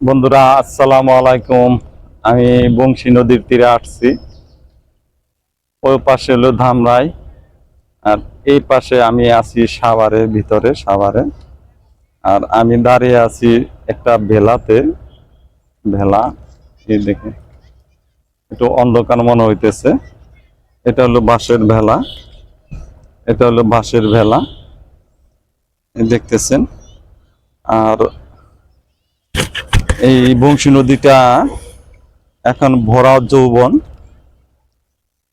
বন্ধুরা, আসসালামু আলাইকুম। আমি বংশী নদীর তীরে আসছি। ওই পাশে হলো ধামরাই। আর এই পাশে আমি আছি সাভারের ভিতরে, সাভারে। আর আমি দাঁড়িয়ে আছি একটা ভেলাতে। ভেলা, এই দেখে একটু অন্ধকার মনে হইতেছে। এটা হলো বাঁশের ভেলা। এটা হলো বাঁশের ভেলা। দেখতেছেন। আর এই বংশী নদীটা এখন ভরা যৌবন।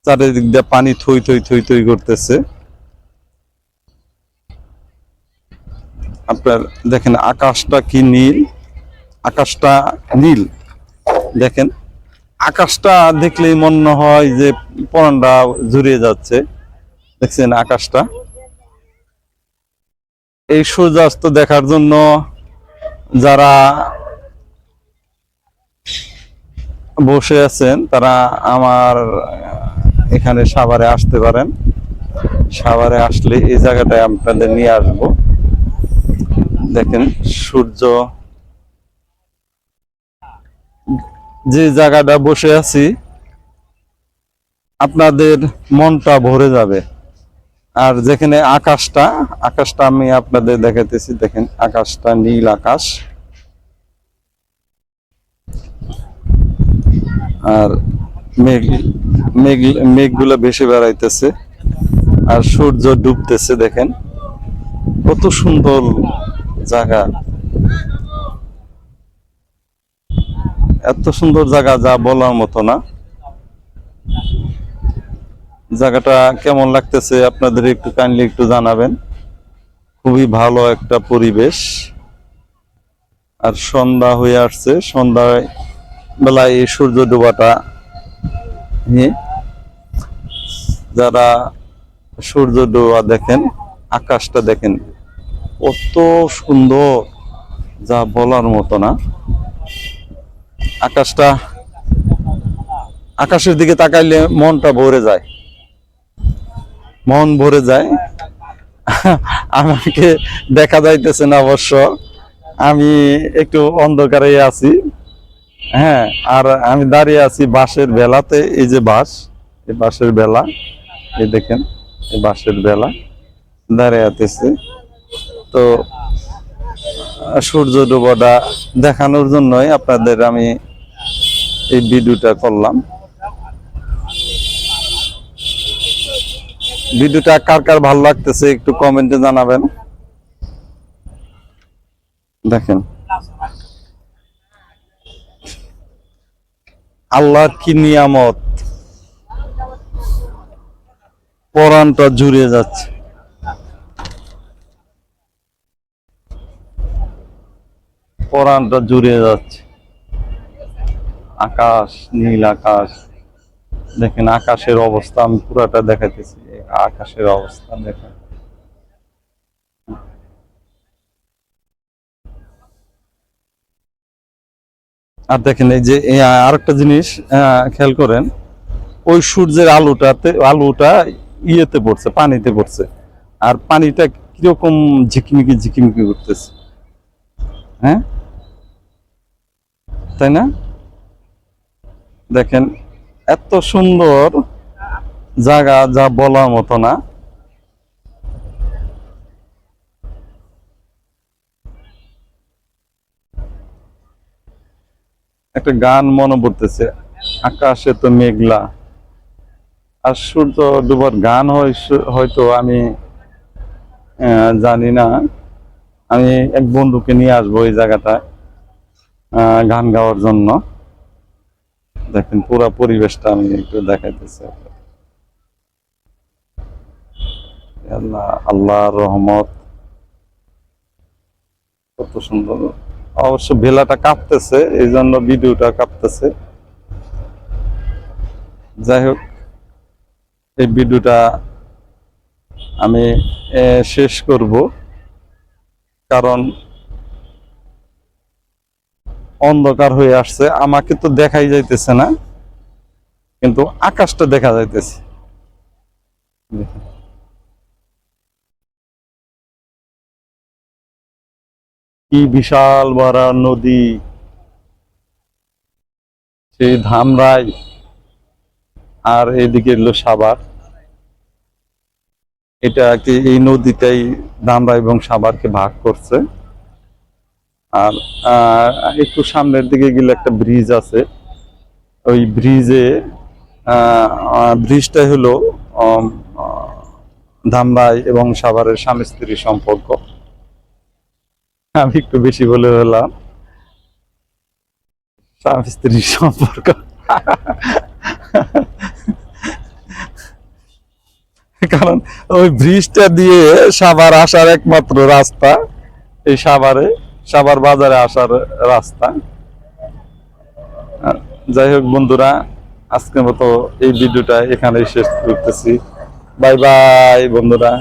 চারিদিক দিয়ে পানি থই থই থই থই করতেছে। আপনার দেখেন আকাশটা কি নীল? আকাশটা নীল। দেখেন, আকাশটা দেখলেই মনে হয় যে পরানটা জুড়িয়ে যাচ্ছে। দেখছেন আকাশটা? এই সূর্যাস্ত দেখার জন্য যারা বসে আছেন, তারা আমার এখানে সাভারে আসতে পারেন। সাভারে আসলে এই জায়গাটায় আপনাদের নিয়ে আসব। দেখেন, সূর্য। যে জায়গাটা বসে আছি, আপনাদের মনটা ভরে যাবে। আর যেখানে আকাশটা আকাশটা আমি আপনাদের দেখাতেছি দেখেন, আকাশটা নীল আকাশ। আর মেঘ মেঘ, মেঘগুলো ভেসে বেড়াইতেছে। আর সূর্য ডুবতেছে, দেখেন। কত সুন্দর জায়গা। এত সুন্দর জায়গা যা বলার মতো না। জায়গাটা কেমন লাগতেছে, আপনাদের একটু কাইন্ডলি একটু জানাবেন। খুবই ভালো একটা পরিবেশ। আর সন্ধ্যা হয়ে আসছে, সন্ধ্যায় বেলায় সূর্য ডোবাটা যারা সূর্য ডোবা দেখেন, আকাশটা দেখেন, কত সুন্দর, যা বলার মতো না। আকাশটা, আকাশের দিকে তাকাইলে মনটা ভরে যায়। মন ভরে যায়। আমাকে দেখা যাইতেছে না অবশ্য। আমি একটু অন্ধকারে আছি। হ্যাঁ আর আমি দাঁড়িয়ে আছি বাঁশের বেলাতে, এই যে বাঁশ, এই বাঁশের বেলা, এই দেখেন, এই বাঁশের বেলা, দাঁড়িয়ে আতেছে তো, সূর্য ডুবাটা দেখানোর জন্যই আপনাদের আমি এই ভিডিওটা করলাম। ভিডিওটা কার কার ভালো লাগতেছে একটু কমেন্টে জানাবেন। দেখেন। আল্লাহর কি নিয়ামত? পরানটা জুড়ে যাচ্ছে। পরানটা জুড়ে যাচ্ছে। আকাশ, নীল আকাশ। দেখেন আকাশের অবস্থা, আমি পুরাটা দেখাতেছি আকাশের অবস্থা দেখেন। আর দেখেন এই যে আরেকটা জিনিস খেয়াল করেন, ওই সূর্যের আলোটাতে, আলোটা ইয়েতে পড়ছে, পানিতে পড়ছে। আর পানিটা কীরকম ঝিকিমিকি ঝিকিমিকি করতেছে। হ্যাঁ? তাই না? দেখেন, এত সুন্দর জায়গা যা বলার মতো না। একটা গান মনে পড়তেছে আকাশে তো মেঘলা। আর সূর্য ডুবার গান হয়তো আমি জানি না। আমি এক বন্ধুকে নিয়ে আসব এই জায়গাটা আহ, গান গাওয়ার জন্য। দেখেন পুরো পরিবেশটা আমি একটু দেখাইতেছি আল্লাহ আল্লাহর রহমত। কত সুন্দর। অবশ্য ভেলাটা কাঁপতেছে এই জন্য ভিডিওটা কাঁপতেছে। যাই হোক, এই ভিডিওটা আমি শেষ করব। কারণ অন্ধকার হয়ে আসছে, আমাকে তো দেখাই যাইতেছে না, কিন্তু আকাশটা দেখা যাইতেছে। কি বিশাল বড় নদী? এই ধামরাই আর এদিকে এলো সাবার এটা কি এই নদীটাই ধামরাই এবং সাভারকে ভাগ করছে। আর একটু সামনের দিকে গেলে একটা ব্রিজ আছে। ওই ব্রিজে ব্রিজটা হলো ধামরাই এবং সাভারের স্বামী স্ত্রীর সম্পর্ক। আমি একটু বেশি বলে হলাম। স্বামী স্ত্রীর সম্পর্ক। কারণ ওই ব্রিজটা দিয়ে সাভার আসার একমাত্র রাস্তা। এই সাভারে, সাভার বাজারে আসার রাস্তা। যাই হোক বন্ধুরা, আজকের মতো এই ভিডিওটা এখানেই শেষ করতেছি। বাই বাই বন্ধুরা।